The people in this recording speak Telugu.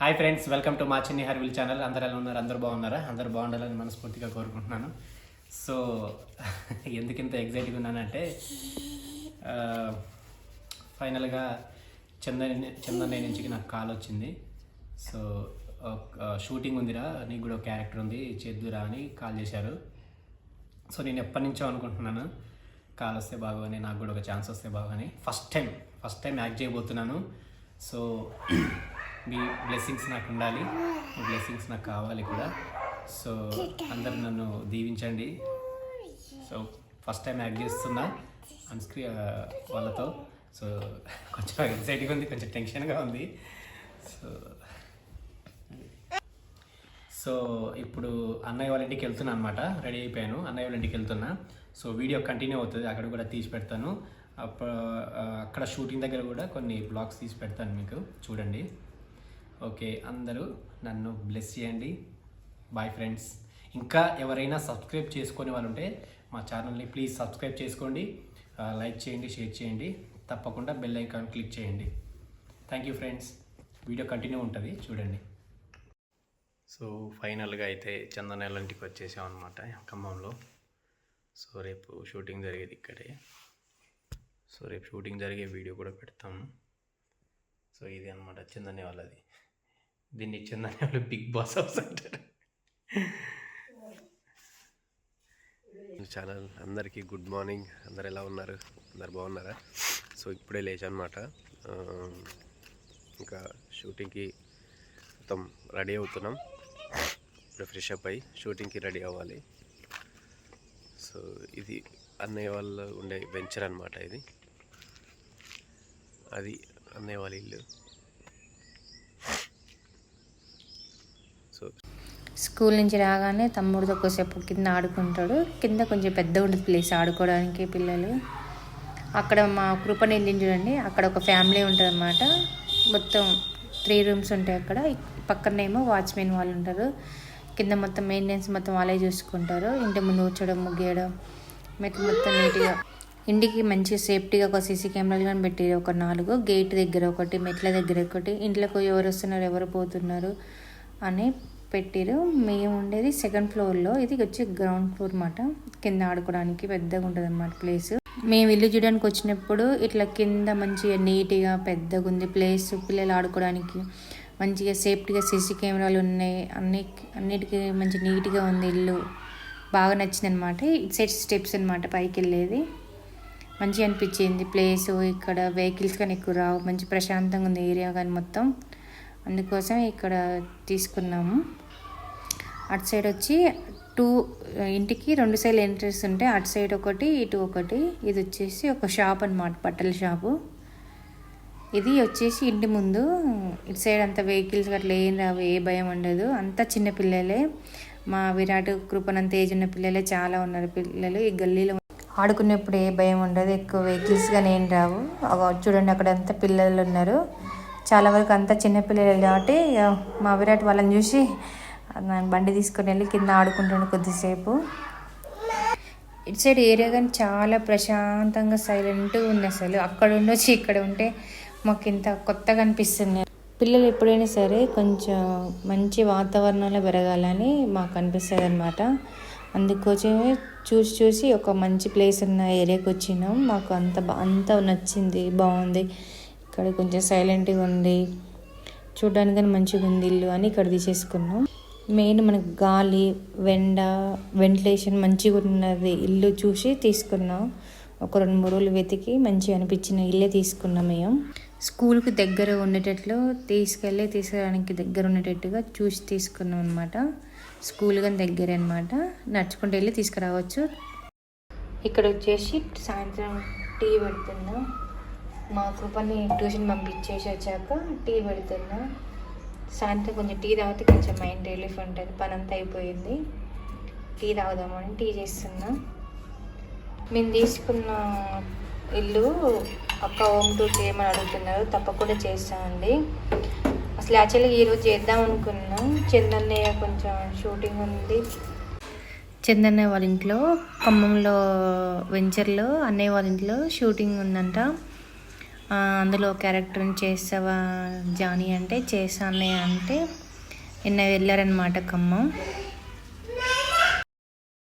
హాయ్ ఫ్రెండ్స్ వెల్కమ్ టు మా చిన్ని హర్విల్ ఛానల్ అందరు ఎలా ఉన్నారు? అందరు బాగున్నారా? అందరు బాగుండాలని మనస్ఫూర్తిగా కోరుకుంటున్నాను. సో ఎందుకు ఇంత ఎగ్జైట్గా ఉన్నానంటే ఫైనల్గా చందని చందన్నయ్య నుంచి నాకు కాల్ వచ్చింది. సో ఒక షూటింగ్ ఉందిరా నీకు కూడా ఒక క్యారెక్టర్ ఉంది చేద్దురా అని కాల్ చేశారు. సో నేను ఎప్పటి నుంచో అనుకుంటున్నాను కాల్ వస్తే బాగోని నాకు కూడా ఒక ఛాన్స్ వస్తే బాగోని. First time first time act చేయబోతున్నాను. సో మీ బ్లెస్సింగ్స్ నాకు ఉండాలి. మీ బ్లెస్సింగ్స్ నాకు కావాలి కూడా. సో అందరు నన్ను దీవించండి. సో ఫస్ట్ టైం యాక్ట్ చేస్తున్నా అన్స్క్రీ వాళ్ళతో. సో కొంచెం ఎక్సైటింగ్ ఉంది కొంచెం టెన్షన్గా ఉంది. సో సో ఇప్పుడు అన్నయ్య వాళ్ళ ఇంటికి వెళ్తున్నా అనమాట రెడీ అయిపోయాను. అన్నయ్య వాళ్ళ ఇంటికి వెళ్తున్నా. సో వీడియో కంటిన్యూ అవుతుంది. అక్కడ కూడా తీసి పెడతాను. అప్పుడు అక్కడ షూటింగ్ దగ్గర కూడా కొన్ని బ్లాగ్స్ తీసి పెడతాను మీకు. చూడండి. ఓకే అందరూ నన్ను బ్లెస్ చేయండి. బాయ్ ఫ్రెండ్స్ ఇంకా ఎవరైనా సబ్స్క్రైబ్ చేసుకునే వాళ్ళు ఉంటే మా ఛానల్ని ప్లీజ్ సబ్స్క్రైబ్ చేసుకోండి. లైక్ చేయండి షేర్ చేయండి. తప్పకుండా బెల్ ఐకాన్ క్లిక్ చేయండి. Thank you friends video continue ఉంటుంది చూడండి. సో ఫైనల్గా అయితే చందనేళ్ళ ఇంటికి వచ్చేసాం అనమాట ఖమ్మంలో. సో రేపు షూటింగ్ జరిగేది ఇక్కడే. సో రేపు షూటింగ్ జరిగే వీడియో కూడా పెడతాము సో ఇది అనమాట చందనే వాళ్ళది. దీన్ని చందనే వాళ్ళు బిగ్ బాస్ హౌస్ అంటారు. ఛానల్ అందరికీ గుడ్ మార్నింగ్. అందరు ఎలా ఉన్నారు? అందరు బాగున్నారా? సో ఇప్పుడే లేచనమాట. ఇంకా షూటింగ్కి మొత్తం రెడీ అవుతున్నాం. ఇప్పుడు ఫ్రెష్ అప్ అయ్యి షూటింగ్కి రెడీ అవ్వాలి. సో ఇది అన్నయ్య వాళ్ళు ఉండే వెంచర్ అనమాట ఇది. అది అన్నయ్య వాళ్ళ ఇల్లు. సో స్కూల్ నుంచి రాగానే తమ్ముడితో కొద్దిసేపు కింద ఆడుకుంటాడు. కింద కొంచెం పెద్ద ఉంటుంది ప్లేస్ ఆడుకోవడానికి పిల్లలు. అక్కడ మా కృపణ ఇల్లు చూడండి. అక్కడ ఒక ఫ్యామిలీ ఉంటుంది అనమాట మొత్తం త్రీ రూమ్స్ ఉంటాయి అక్కడ. పక్కనేమో వాచ్మెన్ వాళ్ళు ఉంటారు. కింద మొత్తం మెయింటెనెన్స్ మొత్తం వాళ్ళే చూసుకుంటారు. ఇంటి ముందు కూర్చోడం ముగ్గేయడం మెట్లు మొత్తం నీట్గా ఇంటికి మంచి సేఫ్టీగా ఒక సీసీ కెమెరాలు కానీ పెట్టి ఒక నాలుగు. గేట్ దగ్గర ఒకటి మెట్ల దగ్గర ఒకటి. ఇంట్లోకి ఎవరు వస్తున్నారు ఎవరు పోతున్నారు. అని పెట్టిరు. మేము ఉండేది సెకండ్ ఫ్లోర్లో ఇది వచ్చి గ్రౌండ్ ఫ్లోర్ అన్నమాట కింద ఆడుకోవడానికి పెద్దగా ఉంటుంది అన్నమాట ప్లేస్ మేము ఇల్లు చూడడానికి వచ్చినప్పుడు ఇట్లా కింద మంచిగా నీట్గా పెద్దగా ఉంది ప్లేస్ పిల్లలు ఆడుకోవడానికి మంచిగా సేఫ్టీగా సీసీ కెమెరాలు ఉన్నాయి. అన్ని అన్నిటికీ మంచి నీట్గా ఉంది ఇల్లు. బాగా నచ్చింది అనమాట ఇటు సైడ్ స్టెప్స్ అనమాట పైకి వెళ్ళేది. మంచిగా అనిపించింది. ప్లేస్ ఇక్కడ వెహికల్స్ కానీ ఎక్కువ రావు. మంచి ప్రశాంతంగా ఉంది ఏరియా కానీ మొత్తం. అందుకోసం ఇక్కడ తీసుకున్నాము. అటు సైడ్ వచ్చి టూ ఇంటికి రెండు సైడ్ ఎంట్రెన్స్ ఉంటాయి అటు సైడ్ ఒకటి ఇటు ఒకటి ఇది వచ్చేసి ఒక షాప్ అన్నమాట బట్టల షాపు. ఇది వచ్చేసి ఇంటి ముందు ఇటు సైడ్ అంత వెహికల్స్ అట్లా ఏం రావు ఏ భయం ఉండదు. అంతా చిన్న పిల్లలే. మా విరాట్ కృపనంత ఏజ్ ఉన్న పిల్లలే చాలా ఉన్నారు పిల్లలు. ఈ గల్లీలో ఆడుకునేప్పుడు ఏ భయం ఉండదు ఎక్కువ వెహికల్స్ కానీ ఏం రావు. చూడండి అక్కడ అంతా పిల్లలు ఉన్నారు. చాలా వరకు అంతా చిన్నపిల్లలు కాబట్టి మా విరాట్ వాళ్ళని చూసి బండి తీసుకొని వెళ్ళి కింద ఆడుకుంటాను కొద్దిసేపు. ఇటు సైడ్ ఏరియా కానీ చాలా ప్రశాంతంగా సైలెంట్గా ఉంది అసలు. అక్కడ ఉండొచ్చి ఇక్కడ ఉంటే మాకు ఇంత కొత్తగా అనిపిస్తుంది. పిల్లలు ఎప్పుడైనా సరే కొంచెం మంచి వాతావరణంలో పెరగాలని మాకు అనిపిస్తుంది అనమాట అందుకోసమే చూసి చూసి ఒక మంచి ప్లేస్ ఉన్న ఏరియాకి వచ్చినాం. మాకు అంత అంత నచ్చింది బాగుంది. ఇక్కడ కొంచెం సైలెంట్గా ఉంది. చూడడానికి కానీ మంచిగా ఉంది ఇల్లు అని ఇక్కడ తీసేసుకున్నాం. మెయిన్ మనకు గాలి వెండ వెంటిలేషన్ మంచిగా ఉన్నది. ఇల్లు చూసి తీసుకున్నాం. ఒక రెండు మూడు రోజులు వెతికి మంచిగా అనిపించిన ఇల్లే తీసుకున్నాం మేము. స్కూల్కి దగ్గర ఉండేటట్లు తీసుకెళ్ళి తీసుకురావడానికి దగ్గర ఉండేటట్టుగా చూసి తీసుకున్నాం అనమాట స్కూల్ కానీ దగ్గరే అనమాట నడుచుకుంటూ వెళ్ళి తీసుకురావచ్చు. ఇక్కడ వచ్చేసి సాయంత్రం టీ పెడుతున్నాం. మా కృపని ట్యూషన్ పంపించేసి వచ్చాక టీ పెడుతున్నా. సాయంత్రం కొంచెం టీ తాగితే కొంచెం మైండ్ రిలీఫ్ ఉంటుంది పని అంతా అయిపోయింది. టీ తాగుదామని టీ చేస్తున్నా. మేము తీసుకున్న ఇల్లు అక్క హోమ్ టూర్ చేయమని అడుగుతున్నారు తప్పకుండా చేస్తామండి అసలు యాక్చువల్గా ఈరోజు చేద్దాం అనుకున్నాం. చందన్నయ్య కొంచెం షూటింగ్ ఉంది. చందన్నయ్య వాళ్ళ ఇంట్లో ఖమ్మంలో వెంచర్లో అన్నయ్య వాళ్ళ ఇంట్లో షూటింగ్ ఉందంట. అందులో క్యారెక్టర్ని చేసావా జానీ అంటే చేశానే అంటే నిన్న వెళ్ళారనమాట ఖమ్మం.